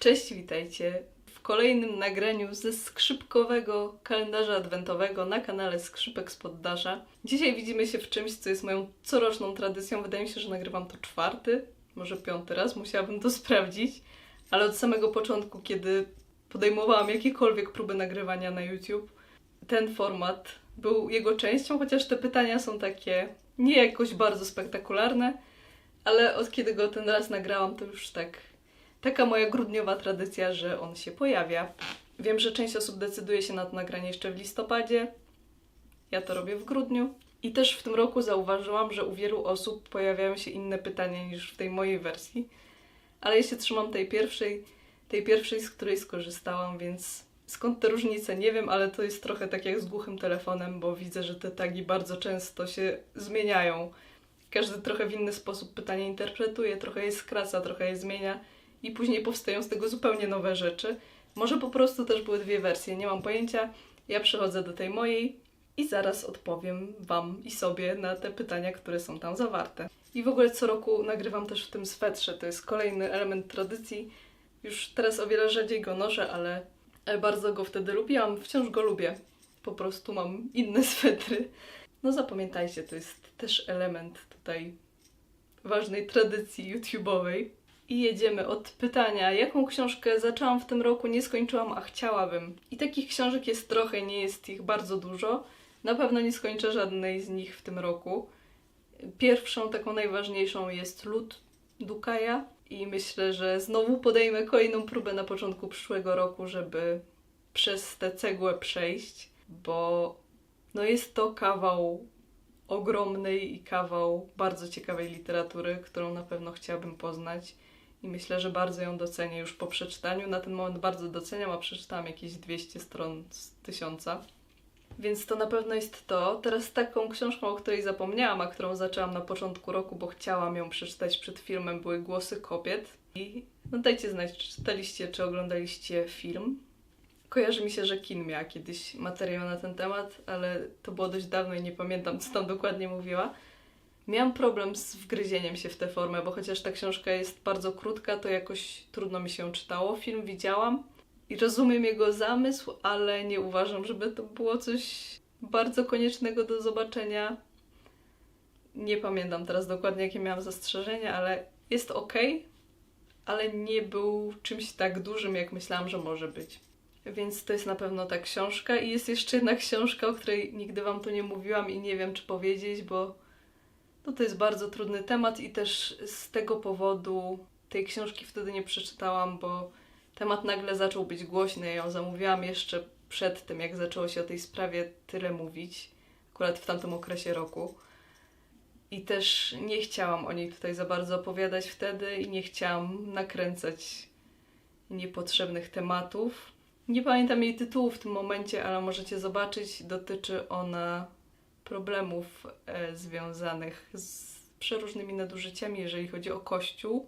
Cześć, witajcie w kolejnym nagraniu ze skrzypkowego kalendarza adwentowego na kanale Skrzypek z Poddasza. Dzisiaj widzimy się w czymś, co jest moją coroczną tradycją. Wydaje mi się, że nagrywam to czwarty, może piąty raz, musiałabym to sprawdzić, ale od samego początku, kiedy podejmowałam jakiekolwiek próby nagrywania na YouTube, ten format był jego częścią, chociaż te pytania są takie nie jakoś bardzo spektakularne, ale od kiedy go ten raz nagrałam, to już tak taka moja grudniowa tradycja, że on się pojawia. Wiem, że część osób decyduje się na to nagranie jeszcze w listopadzie. Ja to robię w grudniu. I też w tym roku zauważyłam, że u wielu osób pojawiają się inne pytania niż w tej mojej wersji. Ale ja się trzymam tej pierwszej, tej pierwszej, z której skorzystałam, więc skąd te różnice nie wiem, ale to jest trochę tak jak z głuchym telefonem, bo widzę, że te tagi bardzo często się zmieniają. Każdy trochę w inny sposób pytanie interpretuje, trochę je skraca, trochę je zmienia i później powstają z tego zupełnie nowe rzeczy. Może po prostu też były dwie wersje, nie mam pojęcia. Ja przechodzę do tej mojej i zaraz odpowiem Wam i sobie na te pytania, które są tam zawarte. I w ogóle co roku nagrywam też w tym swetrze, to jest kolejny element tradycji. Już teraz o wiele rzadziej go noszę, ale bardzo go wtedy lubiłam, wciąż go lubię. Po prostu mam inne swetry. No zapamiętajcie, to jest też element tutaj ważnej tradycji YouTube'owej. I jedziemy od pytania, jaką książkę zaczęłam w tym roku, nie skończyłam, a chciałabym. I takich książek jest trochę, nie jest ich bardzo dużo. Na pewno nie skończę żadnej z nich w tym roku. Pierwszą, taką najważniejszą jest Lud Dukaja i myślę, że znowu podejmę kolejną próbę na początku przyszłego roku, żeby przez tę cegłę przejść, bo no jest to kawał ogromnej i kawał bardzo ciekawej literatury, którą na pewno chciałabym poznać i myślę, że bardzo ją docenię już po przeczytaniu. Na ten moment bardzo doceniam, a przeczytałam jakieś 200 stron z tysiąca. Więc to na pewno jest to. Teraz taką książką, o której zapomniałam, a którą zaczęłam na początku roku, bo chciałam ją przeczytać przed filmem, były Głosy Kobiet. I no dajcie znać, czy czytaliście, czy oglądaliście film. Kojarzy mi się, że Kin miała kiedyś materiał na ten temat, ale to było dość dawno i nie pamiętam, co tam dokładnie mówiła. Miałam problem z wgryzieniem się w tę formę, bo chociaż ta książka jest bardzo krótka, to jakoś trudno mi się czytało. Film widziałam i rozumiem jego zamysł, ale nie uważam, żeby to było coś bardzo koniecznego do zobaczenia. Nie pamiętam teraz dokładnie, jakie miałam zastrzeżenia, ale jest ok, ale nie był czymś tak dużym, jak myślałam, że może być. Więc to jest na pewno ta książka. I jest jeszcze jedna książka, o której nigdy Wam tu nie mówiłam i nie wiem, czy powiedzieć, bo no to jest bardzo trudny temat i też z tego powodu tej książki wtedy nie przeczytałam, bo temat nagle zaczął być głośny. Ja ją zamówiłam jeszcze przed tym, jak zaczęło się o tej sprawie tyle mówić, akurat w tamtym okresie roku. I też nie chciałam o niej tutaj za bardzo opowiadać wtedy i nie chciałam nakręcać niepotrzebnych tematów. Nie pamiętam jej tytułu w tym momencie, ale możecie zobaczyć. Dotyczy ona problemów e, związanych z przeróżnymi nadużyciami, jeżeli chodzi o Kościół.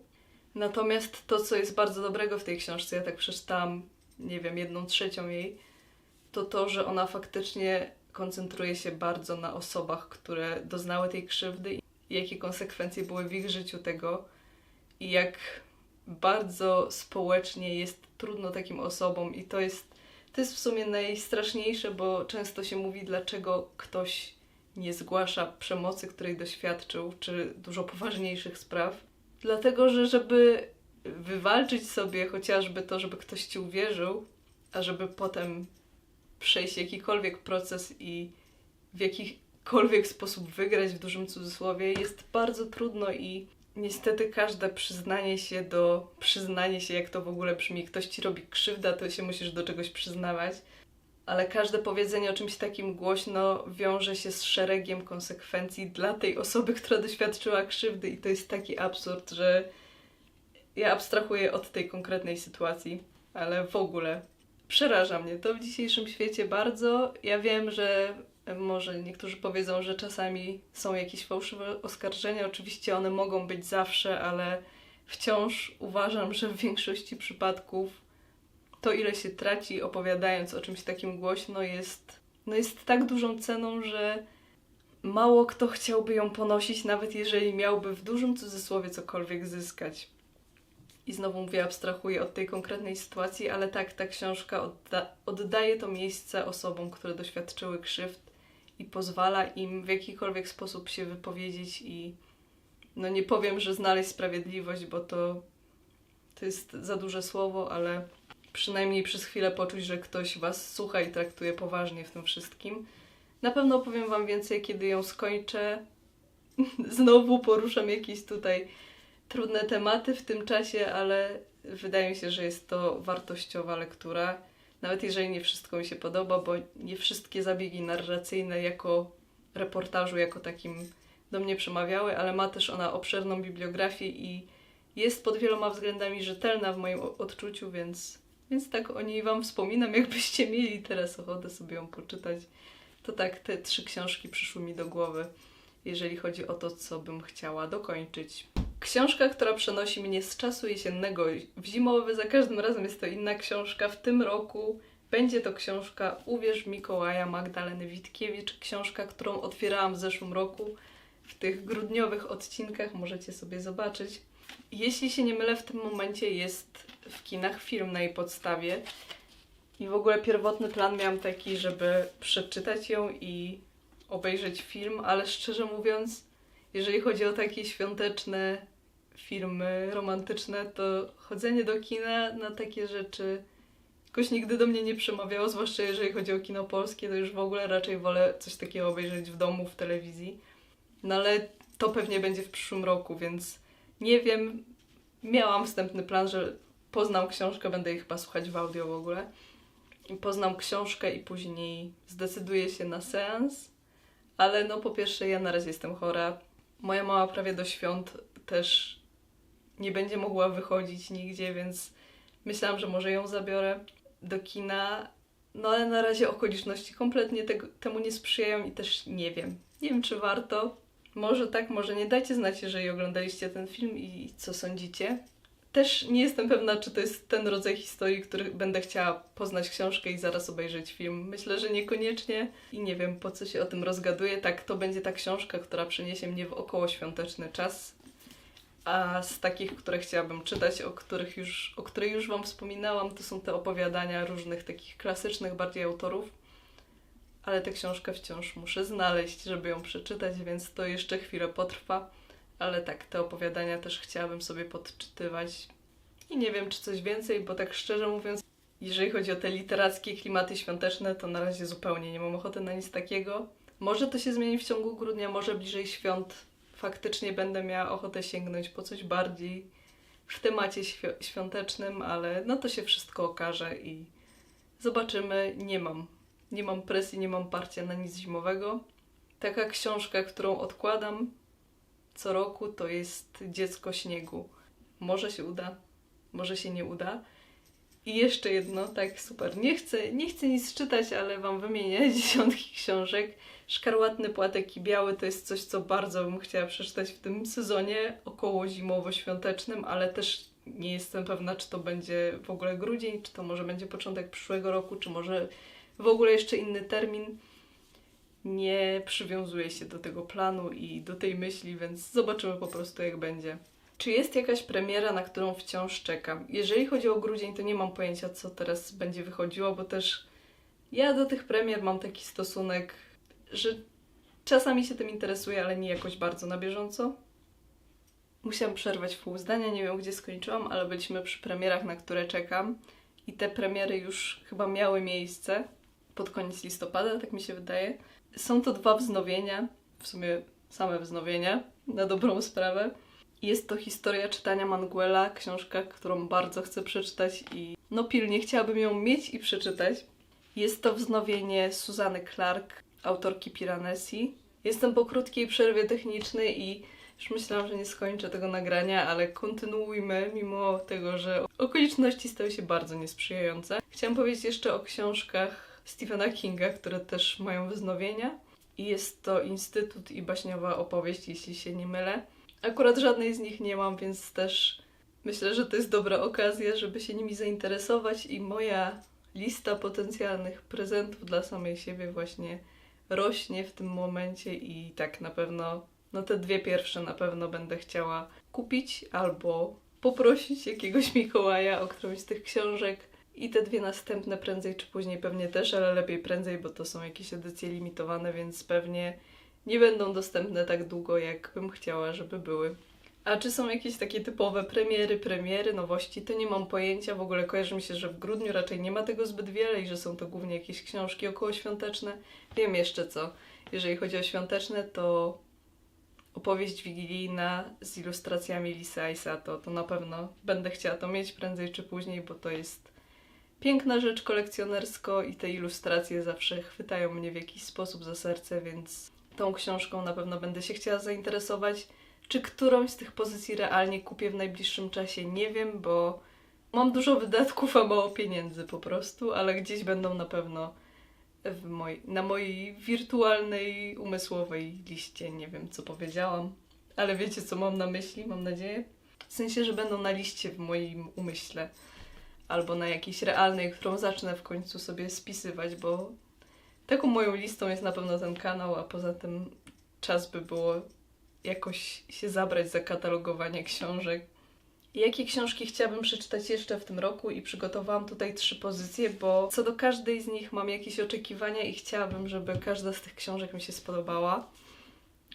Natomiast to, co jest bardzo dobrego w tej książce, ja tak przeczytałam, nie wiem, jedną trzecią jej, to to, że ona faktycznie koncentruje się bardzo na osobach, które doznały tej krzywdy i jakie konsekwencje były w ich życiu tego i jak bardzo społecznie jest trudno takim osobom i to jest, to jest w sumie najstraszniejsze, bo często się mówi, dlaczego ktoś nie zgłasza przemocy, której doświadczył, czy dużo poważniejszych spraw. Dlatego, że żeby wywalczyć sobie chociażby to, żeby ktoś ci uwierzył, a żeby potem przejść jakikolwiek proces i w jakikolwiek sposób wygrać w dużym cudzysłowie, jest bardzo trudno i niestety każde przyznanie się do przyznanie się, jak to w ogóle brzmi, ktoś ci robi krzywda, to się musisz do czegoś przyznawać. Ale każde powiedzenie o czymś takim głośno wiąże się z szeregiem konsekwencji dla tej osoby, która doświadczyła krzywdy, i to jest taki absurd, że ja abstrahuję od tej konkretnej sytuacji, ale w ogóle przeraża mnie to w dzisiejszym świecie bardzo. Ja wiem, że może niektórzy powiedzą, że czasami są jakieś fałszywe oskarżenia. Oczywiście one mogą być zawsze, ale wciąż uważam, że w większości przypadków to, ile się traci opowiadając o czymś takim głośno, jest, no jest tak dużą ceną, że mało kto chciałby ją ponosić, nawet jeżeli miałby w dużym cudzysłowie cokolwiek zyskać. I znowu mówię, abstrahuję od tej konkretnej sytuacji, ale tak, ta książka odda oddaje to miejsce osobom, które doświadczyły krzywd i pozwala im w jakikolwiek sposób się wypowiedzieć i no nie powiem, że znaleźć sprawiedliwość, bo to, to jest za duże słowo, ale przynajmniej przez chwilę poczuć, że ktoś Was słucha i traktuje poważnie w tym wszystkim. Na pewno opowiem Wam więcej, kiedy ją skończę. Znowu poruszam jakieś tutaj trudne tematy w tym czasie, ale wydaje mi się, że jest to wartościowa lektura. Nawet jeżeli nie wszystko mi się podoba, bo nie wszystkie zabiegi narracyjne jako reportażu, jako takim do mnie przemawiały, ale ma też ona obszerną bibliografię i jest pod wieloma względami rzetelna w moim odczuciu, więc, więc tak o niej Wam wspominam. Jakbyście mieli teraz ochotę sobie ją poczytać, to tak, te trzy książki przyszły mi do głowy, jeżeli chodzi o to, co bym chciała dokończyć. Książka, która przenosi mnie z czasu jesiennego w zimowy, za każdym razem jest to inna książka. W tym roku będzie to książka Uwierz Mikołaja Magdaleny Witkiewicz, książka, którą otwierałam w zeszłym roku. W tych grudniowych odcinkach możecie sobie zobaczyć. Jeśli się nie mylę, w tym momencie jest w kinach film na jej podstawie. I w ogóle pierwotny plan miałam taki, żeby przeczytać ją i obejrzeć film, ale szczerze mówiąc, jeżeli chodzi o takie świąteczne filmy romantyczne, to chodzenie do kina na takie rzeczy jakoś nigdy do mnie nie przemawiało, zwłaszcza jeżeli chodzi o kino polskie, to już w ogóle raczej wolę coś takiego obejrzeć w domu, w telewizji. No ale to pewnie będzie w przyszłym roku, więc nie wiem. Miałam wstępny plan, że poznam książkę, będę jej chyba słuchać w audio w ogóle. Poznam książkę i później zdecyduję się na seans. Ale no po pierwsze ja na razie jestem chora. Moja mama prawie do świąt też nie będzie mogła wychodzić nigdzie, więc myślałam, że może ją zabiorę do kina. No ale na razie okoliczności kompletnie tego, temu nie sprzyjają i też nie wiem. Nie wiem, czy warto. Może tak, może nie. Dajcie znać, jeżeli oglądaliście ten film i co sądzicie. Też nie jestem pewna, czy to jest ten rodzaj historii, który będę chciała poznać książkę i zaraz obejrzeć film. Myślę, że niekoniecznie i nie wiem, po co się o tym rozgaduję. Tak, to będzie ta książka, która przyniesie mnie w okołoświąteczny czas. A z takich, które chciałabym czytać, o, których już, o których już Wam wspominałam, to są te opowiadania różnych takich klasycznych bardziej autorów. Ale tę książkę wciąż muszę znaleźć, żeby ją przeczytać, więc to jeszcze chwilę potrwa. Ale tak, te opowiadania też chciałabym sobie podczytywać. I nie wiem, czy coś więcej, bo tak szczerze mówiąc, jeżeli chodzi o te literackie klimaty świąteczne, to na razie zupełnie nie mam ochoty na nic takiego. Może to się zmieni w ciągu grudnia, może bliżej świąt faktycznie będę miała ochotę sięgnąć po coś bardziej w temacie świ- świątecznym, ale no to się wszystko okaże i zobaczymy. Nie mam. Nie mam presji, nie mam parcia na nic zimowego. Taka książka, którą odkładam co roku, to jest Dziecko Śniegu. Może się uda, może się nie uda. I jeszcze jedno, tak super. Nie chcę, nie chcę nic czytać, ale Wam wymienię dziesiątki książek. Szkarłatny płatek i biały to jest coś, co bardzo bym chciała przeczytać w tym sezonie około zimowo-świątecznym, ale też nie jestem pewna, czy to będzie w ogóle grudzień, czy to może będzie początek przyszłego roku, czy może w ogóle jeszcze inny termin. Nie przywiązuję się do tego planu i do tej myśli, więc zobaczymy po prostu, jak będzie. Czy jest jakaś premiera, na którą wciąż czekam? Jeżeli chodzi o grudzień, to nie mam pojęcia, co teraz będzie wychodziło, bo też ja do tych premier mam taki stosunek, że czasami się tym interesuję, ale nie jakoś bardzo na bieżąco. Musiałam przerwać pół zdania, nie wiem gdzie skończyłam, ale byliśmy przy premierach, na które czekam. I te premiery już chyba miały miejsce pod koniec listopada, tak mi się wydaje. Są to dwa wznowienia, w sumie same wznowienia, na dobrą sprawę. Jest to historia czytania Manguela, książka, którą bardzo chcę przeczytać i no pilnie chciałabym ją mieć i przeczytać. Jest to wznowienie Suzanny Clark, autorki Piranesi. Jestem po krótkiej przerwie technicznej i już myślałam, że nie skończę tego nagrania, ale kontynuujmy, mimo tego, że okoliczności stały się bardzo niesprzyjające. Chciałam powiedzieć jeszcze o książkach Stephena Kinga, które też mają wznowienia. I jest to Instytut i baśniowa opowieść, jeśli się nie mylę. Akurat żadnej z nich nie mam, więc też myślę, że to jest dobra okazja, żeby się nimi zainteresować i moja lista potencjalnych prezentów dla samej siebie właśnie rośnie w tym momencie i tak na pewno, no te dwie pierwsze na pewno będę chciała kupić albo poprosić jakiegoś Mikołaja o którąś z tych książek. I te dwie następne prędzej czy później pewnie też, ale lepiej prędzej, bo to są jakieś edycje limitowane, więc pewnie nie będą dostępne tak długo, jak bym chciała, żeby były. A czy są jakieś takie typowe premiery, premiery, nowości, to nie mam pojęcia. W ogóle kojarzy mi się, że w grudniu raczej nie ma tego zbyt wiele i że są to głównie jakieś książki okołoświąteczne. Wiem jeszcze co. Jeżeli chodzi o świąteczne, to opowieść wigilijna z ilustracjami Lisa Isato. To na pewno będę chciała to mieć prędzej czy później, bo to jest piękna rzecz kolekcjonersko i te ilustracje zawsze chwytają mnie w jakiś sposób za serce, więc tą książką na pewno będę się chciała zainteresować. Czy którąś z tych pozycji realnie kupię w najbliższym czasie, nie wiem, bo mam dużo wydatków, a mało pieniędzy po prostu, ale gdzieś będą na pewno moj, na mojej wirtualnej, umysłowej liście. Nie wiem, co powiedziałam, ale wiecie, co mam na myśli, mam nadzieję. W sensie, że będą na liście w moim umyśle albo na jakiejś realnej, którą zacznę w końcu sobie spisywać, bo taką moją listą jest na pewno ten kanał, a poza tym czas by było jakoś się zabrać za katalogowanie książek. Jakie książki chciałabym przeczytać jeszcze w tym roku i przygotowałam tutaj trzy pozycje, bo co do każdej z nich mam jakieś oczekiwania i chciałabym, żeby każda z tych książek mi się spodobała.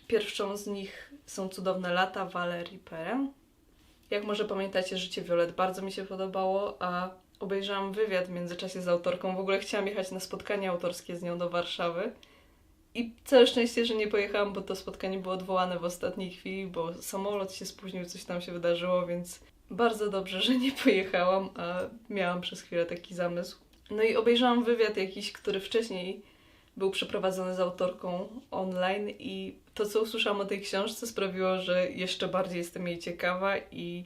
Pierwszą z nich są Cudowne lata Valerii Perrin. Jak może pamiętacie, Życie Violet bardzo mi się podobało, a obejrzałam wywiad w międzyczasie z autorką. W ogóle chciałam jechać na spotkanie autorskie z nią do Warszawy. I całe szczęście, że nie pojechałam, bo to spotkanie było odwołane w ostatniej chwili, bo samolot się spóźnił, coś tam się wydarzyło, więc bardzo dobrze, że nie pojechałam, a miałam przez chwilę taki zamysł. No i obejrzałam wywiad jakiś, który wcześniej był przeprowadzony z autorką online i to, co usłyszałam o tej książce sprawiło, że jeszcze bardziej jestem jej ciekawa i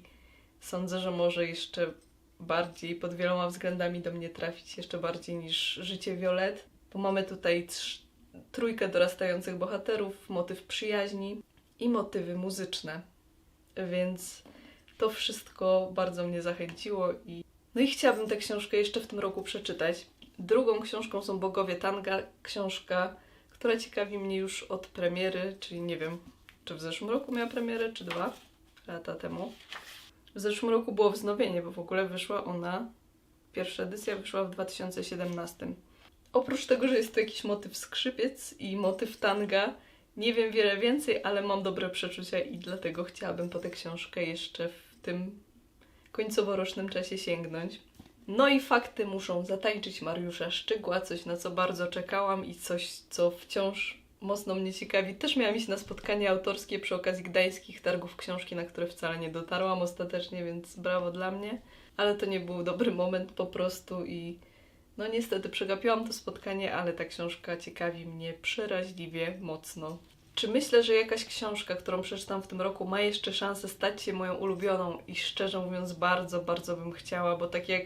sądzę, że może jeszcze bardziej pod wieloma względami do mnie trafić, jeszcze bardziej niż Życie Violet, bo mamy tutaj trz- trójkę dorastających bohaterów, motyw przyjaźni i motywy muzyczne. Więc to wszystko bardzo mnie zachęciło i no i chciałabym tę książkę jeszcze w tym roku przeczytać. Drugą książką są Bogowie Tanga, książka, która ciekawi mnie już od premiery, czyli nie wiem, czy w zeszłym roku miała premierę, czy dwa lata temu. W zeszłym roku było wznowienie, bo w ogóle wyszła ona, pierwsza edycja wyszła w 2017. Oprócz tego, że jest to jakiś motyw skrzypiec i motyw tanga, nie wiem wiele więcej, ale mam dobre przeczucia i dlatego chciałabym po tę książkę jeszcze w tym końcoworocznym czasie sięgnąć. No i fakty muszą zatańczyć Mariusza Szczygła, coś na co bardzo czekałam i coś, co wciąż mocno mnie ciekawi. Też miałam iść na spotkanie autorskie przy okazji gdańskich targów książki, na które wcale nie dotarłam ostatecznie, więc brawo dla mnie. Ale to nie był dobry moment po prostu i no niestety przegapiłam to spotkanie, ale ta książka ciekawi mnie przeraźliwie mocno. Czy myślę, że jakaś książka, którą przeczytam w tym roku, ma jeszcze szansę stać się moją ulubioną? I szczerze mówiąc, bardzo, bardzo bym chciała, bo tak jak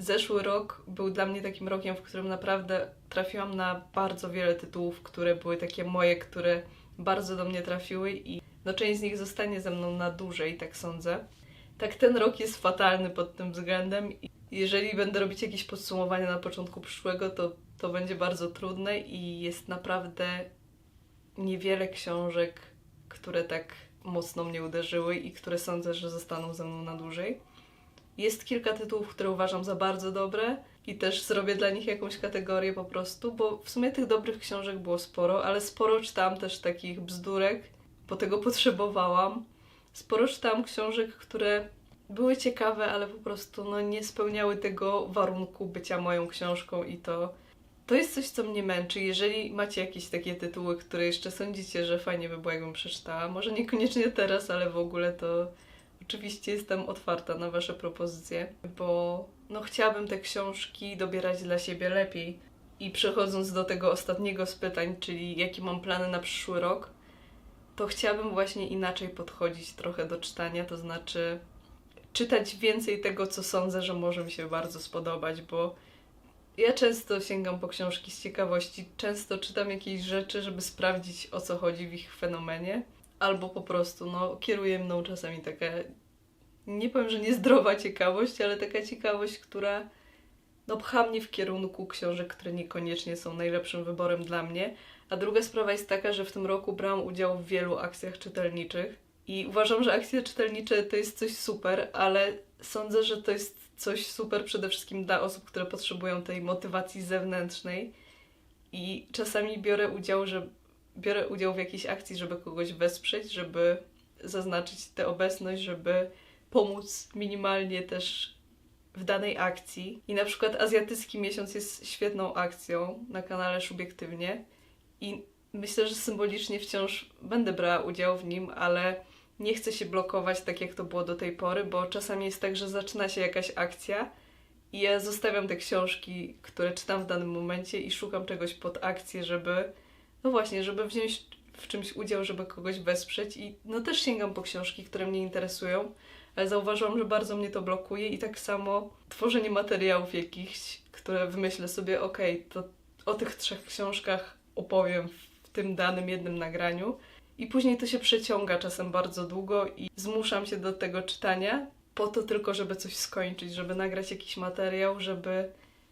zeszły rok był dla mnie takim rokiem, w którym naprawdę trafiłam na bardzo wiele tytułów, które były takie moje, które bardzo do mnie trafiły i no część z nich zostanie ze mną na dłużej, tak sądzę. Tak ten rok jest fatalny pod tym względem i jeżeli będę robić jakieś podsumowanie na początku przyszłego, to to będzie bardzo trudne i jest naprawdę niewiele książek, które tak mocno mnie uderzyły i które sądzę, że zostaną ze mną na dłużej. Jest kilka tytułów, które uważam za bardzo dobre i też zrobię dla nich jakąś kategorię po prostu, bo w sumie tych dobrych książek było sporo, ale sporo czytałam też takich bzdurek, bo tego potrzebowałam. Sporo czytałam książek, które były ciekawe, ale po prostu no, nie spełniały tego warunku bycia moją książką i to to jest coś, co mnie męczy. Jeżeli macie jakieś takie tytuły, które jeszcze sądzicie, że fajnie by było, jakbym przeczytała, może niekoniecznie teraz, ale w ogóle to oczywiście jestem otwarta na Wasze propozycje, bo no chciałabym te książki dobierać dla siebie lepiej. I przechodząc do tego ostatniego z pytań, czyli jakie mam plany na przyszły rok, to chciałabym właśnie inaczej podchodzić trochę do czytania, to znaczy czytać więcej tego, co sądzę, że może mi się bardzo spodobać, bo ja często sięgam po książki z ciekawości, często czytam jakieś rzeczy, żeby sprawdzić o co chodzi w ich fenomenie, albo po prostu no, kieruje mną czasami taka, nie powiem, że niezdrowa ciekawość, ale taka ciekawość, która no, pcha mnie w kierunku książek, które niekoniecznie są najlepszym wyborem dla mnie. A druga sprawa jest taka, że w tym roku brałam udział w wielu akcjach czytelniczych I uważam, że akcje czytelnicze to jest coś super, ale sądzę, że to jest coś super przede wszystkim dla osób, które potrzebują tej motywacji zewnętrznej. I czasami biorę udział, że biorę udział w jakiejś akcji, żeby kogoś wesprzeć, żeby zaznaczyć tę obecność, żeby pomóc minimalnie też w danej akcji. I na przykład Azjatycki Miesiąc jest świetną akcją na kanale Subiektywnie i myślę, że symbolicznie wciąż będę brała udział w nim, ale nie chcę się blokować tak jak to było do tej pory, bo czasami jest tak, że zaczyna się jakaś akcja i ja zostawiam te książki, które czytam w danym momencie i szukam czegoś pod akcję, żeby no właśnie, żeby wziąć w czymś udział, żeby kogoś wesprzeć i no też sięgam po książki, które mnie interesują, ale zauważyłam, że bardzo mnie to blokuje i tak samo tworzenie materiałów jakichś, które wymyślę sobie, okej, to o tych trzech książkach opowiem w tym danym jednym nagraniu i później to się przeciąga czasem bardzo długo i zmuszam się do tego czytania po to tylko, żeby coś skończyć, żeby nagrać jakiś materiał, żeby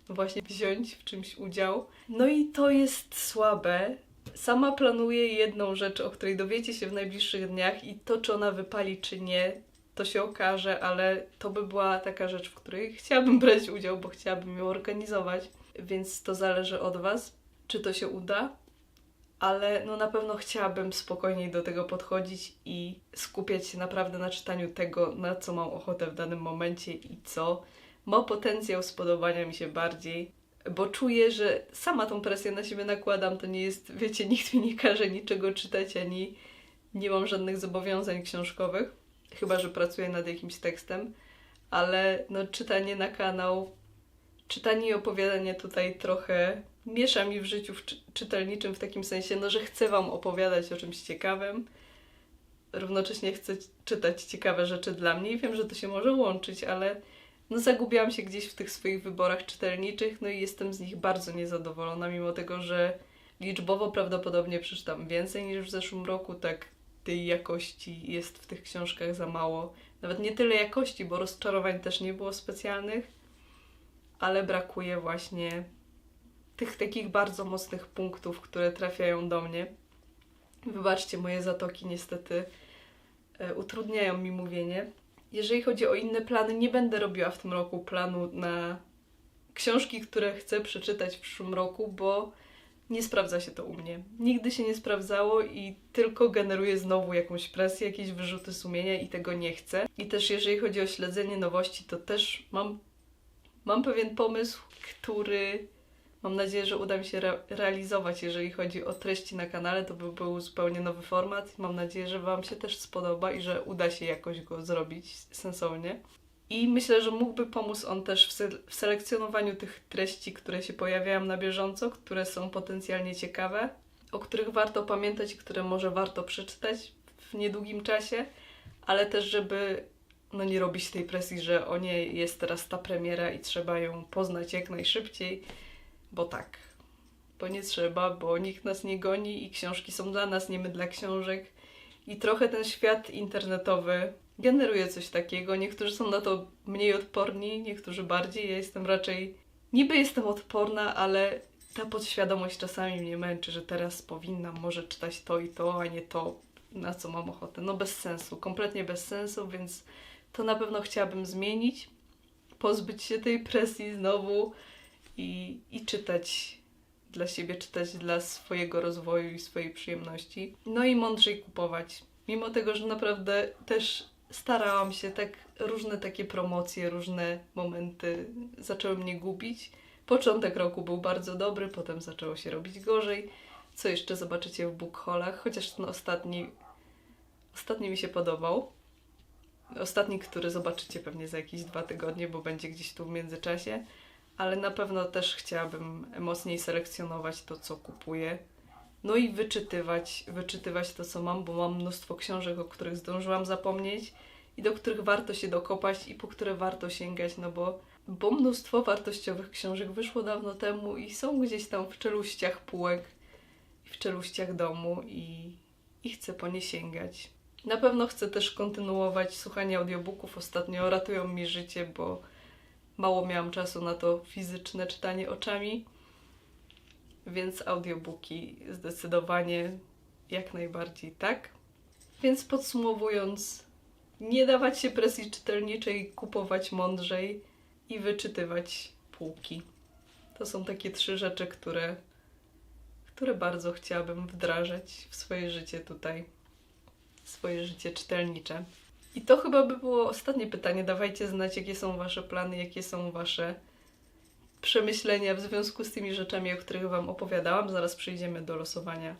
właśnie wziąć w czymś udział. No i to jest słabe, Sama planuję jedną rzecz, o której dowiecie się w najbliższych dniach i to, czy ona wypali, czy nie, to się okaże, ale to by była taka rzecz, w której chciałabym brać udział, bo chciałabym ją organizować, więc to zależy od Was, czy to się uda, ale no na pewno chciałabym spokojniej do tego podchodzić i skupiać się naprawdę na czytaniu tego, na co mam ochotę w danym momencie i co ma potencjał spodobania mi się bardziej bo czuję, że sama tą presję na siebie nakładam. To nie jest, wiecie, nikt mi nie każe niczego czytać, ani nie mam żadnych zobowiązań książkowych, chyba że pracuję nad jakimś tekstem, ale no, czytanie na kanał, czytanie i opowiadanie tutaj trochę miesza mi w życiu w czy czytelniczym w takim sensie, no, że chcę Wam opowiadać o czymś ciekawym, równocześnie chcę czytać ciekawe rzeczy dla mnie i wiem, że to się może łączyć, ale no zagubiłam się gdzieś w tych swoich wyborach czytelniczych, no i jestem z nich bardzo niezadowolona, mimo tego, że liczbowo prawdopodobnie przeczytam więcej niż w zeszłym roku, tak tej jakości jest w tych książkach za mało. Nawet nie tyle jakości, bo rozczarowań też nie było specjalnych, ale brakuje właśnie tych takich bardzo mocnych punktów, które trafiają do mnie. Wybaczcie, moje zatoki niestety e, utrudniają mi mówienie. Jeżeli chodzi o inne plany, nie będę robiła w tym roku planu na książki, które chcę przeczytać w przyszłym roku, bo nie sprawdza się to u mnie. Nigdy się nie sprawdzało i tylko generuje znowu jakąś presję, jakieś wyrzuty sumienia i tego nie chcę. I też jeżeli chodzi o śledzenie nowości, to też mam, mam pewien pomysł, który Mam nadzieję, że uda mi się re realizować, jeżeli chodzi o treści na kanale. To by był zupełnie nowy format. Mam nadzieję, że Wam się też spodoba i że uda się jakoś go zrobić sensownie. I myślę, że mógłby pomóc on też w, se w selekcjonowaniu tych treści, które się pojawiają na bieżąco, które są potencjalnie ciekawe, o których warto pamiętać które może warto przeczytać w niedługim czasie, ale też, żeby no nie robić tej presji, że o nie, jest teraz ta premiera i trzeba ją poznać jak najszybciej bo tak. Bo nie trzeba, bo nikt nas nie goni i książki są dla nas, nie my dla książek. I trochę ten świat internetowy generuje coś takiego. Niektórzy są na to mniej odporni, niektórzy bardziej. Ja jestem raczej. Niby jestem odporna, ale ta podświadomość czasami mnie męczy, że teraz powinnam może czytać to i to, a nie to, na co mam ochotę. No bez sensu, kompletnie bez sensu, więc to na pewno chciałabym zmienić. Pozbyć się tej presji znowu i, i czytać dla siebie, czytać dla swojego rozwoju i swojej przyjemności. No i mądrzej kupować. Mimo tego, że naprawdę też starałam się, tak różne takie promocje, różne momenty zaczęły mnie gubić. Początek roku był bardzo dobry, potem zaczęło się robić gorzej. Co jeszcze zobaczycie w bookholach, chociaż ten ostatni, ostatni mi się podobał. Ostatni, który zobaczycie pewnie za jakieś dwa tygodnie, bo będzie gdzieś tu w międzyczasie ale na pewno też chciałabym mocniej selekcjonować to, co kupuję. No i wyczytywać, wyczytywać to, co mam, bo mam mnóstwo książek, o których zdążyłam zapomnieć i do których warto się dokopać i po które warto sięgać, no bo, bo mnóstwo wartościowych książek wyszło dawno temu i są gdzieś tam w czeluściach półek i w czeluściach domu i, i chcę po nie sięgać. Na pewno chcę też kontynuować słuchanie audiobooków. Ostatnio ratują mi życie, bo mało miałam czasu na to fizyczne czytanie oczami, więc audiobooki zdecydowanie jak najbardziej tak. Więc podsumowując, nie dawać się presji czytelniczej, kupować mądrzej i wyczytywać półki. To są takie trzy rzeczy, które, które bardzo chciałabym wdrażać w swoje życie tutaj, swoje życie czytelnicze. I to chyba by było ostatnie pytanie. Dawajcie znać, jakie są Wasze plany, jakie są Wasze przemyślenia w związku z tymi rzeczami, o których Wam opowiadałam. Zaraz przejdziemy do losowania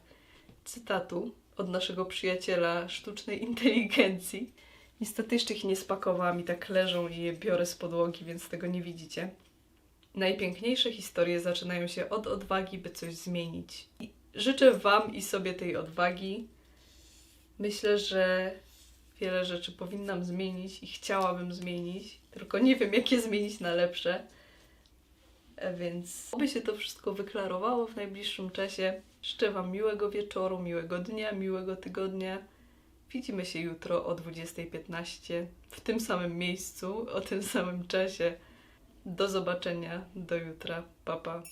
cytatu od naszego przyjaciela sztucznej inteligencji. Niestety jeszcze ich nie spakowałam i tak leżą i je biorę z podłogi, więc tego nie widzicie. Najpiękniejsze historie zaczynają się od odwagi, by coś zmienić. I życzę Wam i sobie tej odwagi. Myślę, że wiele rzeczy powinnam zmienić i chciałabym zmienić, tylko nie wiem, jak je zmienić na lepsze. Więc oby się to wszystko wyklarowało w najbliższym czasie. Życzę Wam miłego wieczoru, miłego dnia, miłego tygodnia. Widzimy się jutro o 20.15 w tym samym miejscu, o tym samym czasie. Do zobaczenia, do jutra. Pa, pa.